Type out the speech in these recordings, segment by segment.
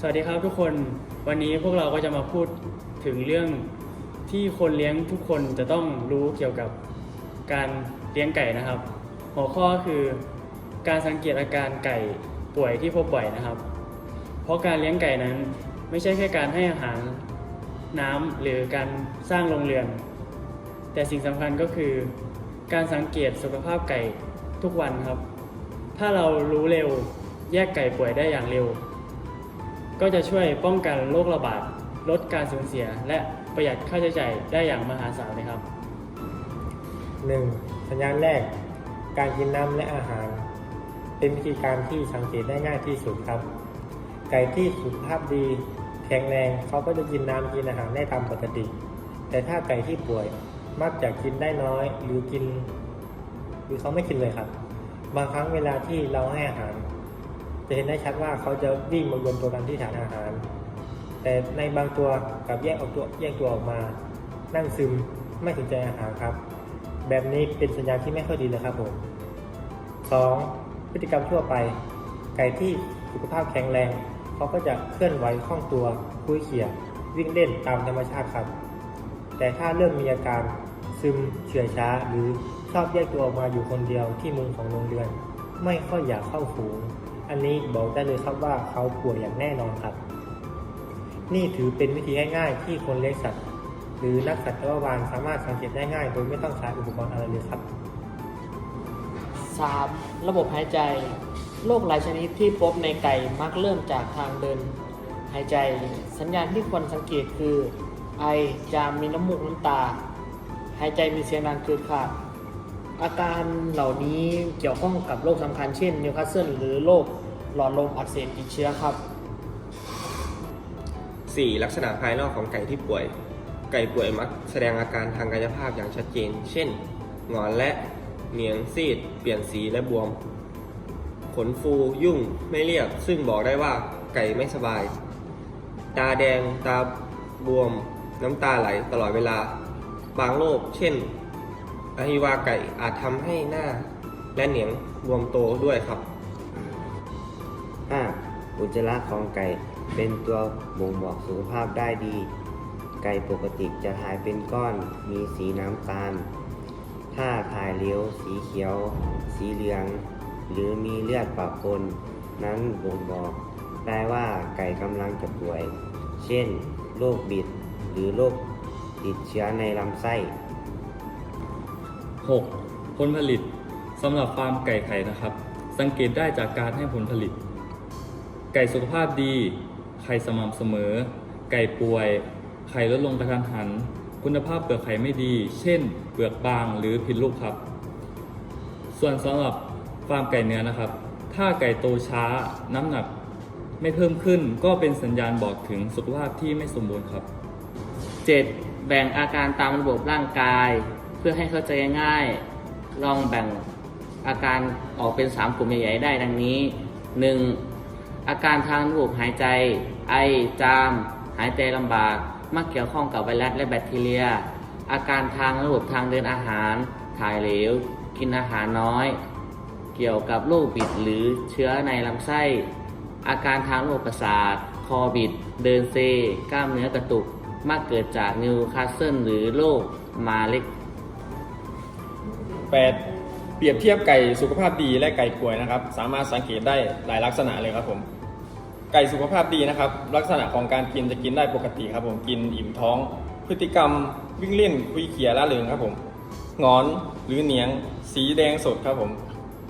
สวัสดีครับทุกคนวันนี้พวกเราก็จะมาพูดถึงเรื่องที่คนเลี้ยงทุกคนจะต้องรู้เกี่ยวกับการเลี้ยงไก่นะครับ หัวข้อคือการสังเกตอาการไก่ป่วยที่พบบ่อยนะครับ เพราะการเลี้ยงไก่นั้นไม่ใช่แค่การให้อาหารน้ำหรือการสร้างโรงเรือน แต่สิ่งสำคัญก็คือการสังเกตสุขภาพไก่ทุกวันครับ ถ้าเรารู้เร็วแยกไก่ป่วยได้อย่างเร็ว ก็จะช่วยป้องกันโรคระบาด ลดการสูญเสีย และประหยัดค่าใช้จ่ายได้อย่างมหาศาลเลยครับ 1. สัญญาณแรก การกินน้ำและอาหาร เป็นวิธีการที่สังเกตได้ง่ายที่สุดครับ ไก่ที่สุขภาพดีแข็งแรงเขาก็จะกินน้ำกินอาหารได้ตามปกติ แต่ถ้าไก่ที่ป่วยมักจะกินได้น้อยหรือกิน หรือเขาไม่กินเลยครับ บางครั้งเวลาที่เราให้อาหาร จะเห็นได้ชัดว่าเขาจะวิ่งมารวมตัวกันที่ฐานอาหาร แต่ในบางตัวกับแยกออกตัวแยกตัวออกมา นั่งซึมไม่สนใจอาหารครับ แบบนี้เป็นสัญญาณที่ไม่ค่อยดีเลยครับผม 2. พฤติกรรมทั่วไป ไก่ที่สุขภาพแข็งแรงเขาก็จะเคลื่อนไหวคล่องตัวคุยเขี่ยวิ่งเล่นตามธรรมชาติครับ แต่ถ้าเริ่มมีอาการซึมเฉื่อยช้า หรือชอบแยกตัวออกมาอยู่คนเดียวที่มุมของโรงเรือน ไม่ค่อยอยากเข้าฝูง อันนี้บอกได้เลยครับว่าเขาป่วยอย่างแน่นอนครับ นี่ถือเป็นวิธีง่ายๆ ที่คนเลี้ยงสัตว์ หรือนักสัตวบาลสามารถสังเกตได้ง่าย โดยไม่ต้องใช้อุปกรณ์อะไรเลยครับ 3. ระบบหายใจ โรคหลายชนิดที่พบในไก่มักเริ่มจากทางเดิน หายใจ สัญญาณที่ควรสังเกตคือ ไอ จาม มีน้ำมูกน้ำตา หายใจมีเสียงดังเกินขาด อาการเหล่านี้เกี่ยวข้องกับโรคสำคัญเช่นนิวคาสเซิลหรือโรคหลอดลมอักเสบติดเชื้อครับ 4. ลักษณะภายนอกของไก่ที่ป่วย ไก่ป่วยมักแสดงอาการทางกายภาพอย่างชัดเจน เช่น หงอนและเหนียงซีด เปลี่ยนสีและบวม ขนฟูยุ่งไม่เรียบ ซึ่งบอกได้ว่าไก่ไม่สบาย ตาแดงตาบวม น้ำตาไหลตลอดเวลา บางโรคเช่น อหิวาไก่อาจทำให้หน้าและเหนียงบวมโตด้วยครับ 5. อุจจาระของไก่เป็นตัวบ่งบอกสุขภาพได้ดี ไก่ปกติจะถ่ายเป็นก้อนมีสีน้ำตาล ถ้าถ่ายเหลวสีเขียว สีเหลือง หรือมีเลือดปะปนนั้นบ่งบอกได้ว่าไก่กำลังจะป่วย เช่น โรคบิด หรือโรคติดเชื้อในลำไส้ 6. ผลผลิตสำหรับฟาร์มไก่ไข่นะครับ สังเกตได้จากการให้ผลผลิต ไก่สุขภาพดี ไข่สม่ำเสมอ ไก่ป่วย ไข่ลดลงกระทันหัน คุณภาพเปลือกไข่ไม่ดี เช่น เปลือกบางหรือผิดรูปครับ ส่วนสำหรับฟาร์มไก่เนื้อนะครับ ถ้าไก่โตช้าน้ำหนักไม่เพิ่มขึ้นก็เป็นสัญญาณบอกถึงสุขภาพที่ไม่สมบูรณ์ครับ 7. แบ่งอาการตามระบบร่างกาย เพื่อให้เข้าใจง่ายๆ ลองแบ่งอาการออกเป็น 3 กลุ่มใหญ่ๆ ได้ดังนี้ 1. อาการทางระบบหายใจ ไอ จาม หายใจลำบาก มักเกี่ยวข้องกับไวรัสและแบคทีเรีย อาการทางระบบทางเดินอาหาร ถ่ายเหลว กินอาหารน้อย เกี่ยวกับโรคบิดหรือเชื้อในลำไส้ อาการทางระบบประสาท คอบิด เดินเซ กล้ามเนื้อกระตุก มักเกิดจากนิวคาสเซิลหรือโรคมาเล็ก 8. เปรียบเทียบไก่สุขภาพดีและไก่ป่วยนะครับ สามารถสังเกตได้หลายลักษณะเลยครับผมไก่สุขภาพดีนะครับ ลักษณะของการกินจะกินได้ปกติครับผมกินอิ่มท้อง พฤติกรรมวิ่งเล่นคุยเขียละเริงครับผมงอนหรือเหนียง สีแดงสดครับผม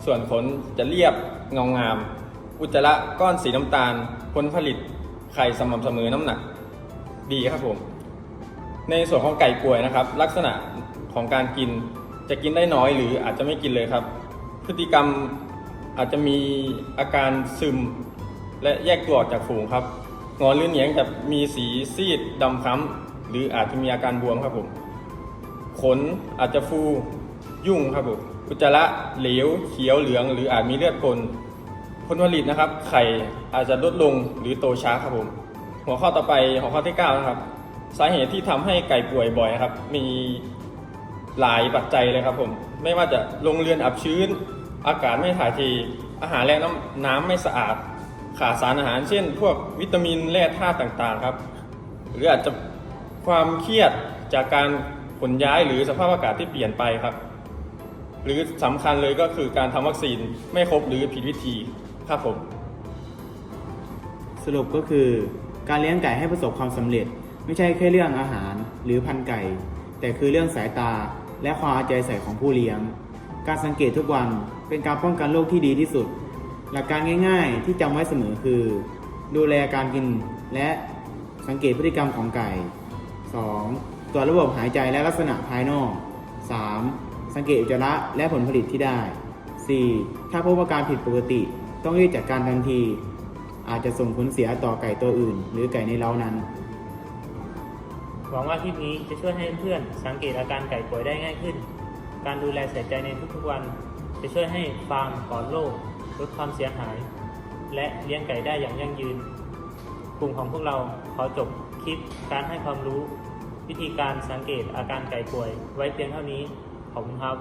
ส่วนขนจะเรียบเงางาม อุจจาระก้อนสีน้ำตาล ผลผลิตไข่สม่ำเสมอน้ำหนัก ดีครับผม ในส่วนของไก่ป่วยนะครับ ลักษณะของการกิน จะกินได้น้อยหรืออาจจะไม่กินเลยครับ พฤติกรรมอาจจะมีอาการซึม และแยกตัวออกจากฝูงครับงอนหรือเหนียงจะมีสีซีดดำคล้ำหรืออาจจะมีอาการบวมครับผมขนอาจจะฟูยุ่งครับผมอุจจาระเหลวเขียวเหลือง หรืออาจมีเลือดปนผลผลิตนะครับ ไข่อาจจะลดลงหรือโตช้าครับผม หัวข้อต่อไปหัวข้อที่ 9 นะครับ สาเหตุที่ทำให้ไก่ป่วยบ่อยครับ มี หลายปัจจัยเลยครับผมไม่ว่าจะโรงเรือนอับชื้น อากาศไม่ถ่ายเทอาหารและน้ำน้ำไม่สะอาด ขาดสารอาหารเช่น พวกวิตามินแร่ธาตุต่างๆครับ หรืออาจจะความเครียดจากการขนย้ายหรือสภาพอากาศที่เปลี่ยนไปครับ หรือสำคัญเลยก็คือการทำวัคซีนไม่ครบหรือผิดวิธีครับผมสรุปก็คือการเลี้ยงไก่ให้ประสบความสำเร็จ ไม่ใช่แค่เรื่องอาหารหรือพันไก่ แต่คือเรื่องสายตา และความเอาใจใส่ของผู้เลี้ยง การสังเกตทุกวันเป็นการป้องกันโรคที่ดีที่สุด หลักการง่าย ๆ ที่จำไว้เสมอคือ ดูแลการกินและสังเกตพฤติกรรมของไก่ 2. ตรวจระบบหายใจและลักษณะภายนอก 3. สังเกตอุจจาระและผลผลิตที่ได้ 4. ถ้าพบอาการผิดปกติ ต้องรีบจัดการทันที อาจจะส่งผลเสียต่อไก่ตัวอื่น หรือไก่ในเล้านั้น หวังว่าคลิปนี้จะช่วยให้เพื่อนๆสังเกตอาการไก่ป่วยได้ง่ายขึ้น การดูแลใส่ใจในทุกๆวัน จะช่วยให้ฟาร์มปลอดโรคลดความเสียหาย และเลี้ยงไก่ได้อย่างยั่งยืน กลุ่มของพวกเราขอจบคลิปการให้ความรู้ วิธีการสังเกตอาการไก่ป่วยไว้เพียงเท่านี้ ขอบคุณครับ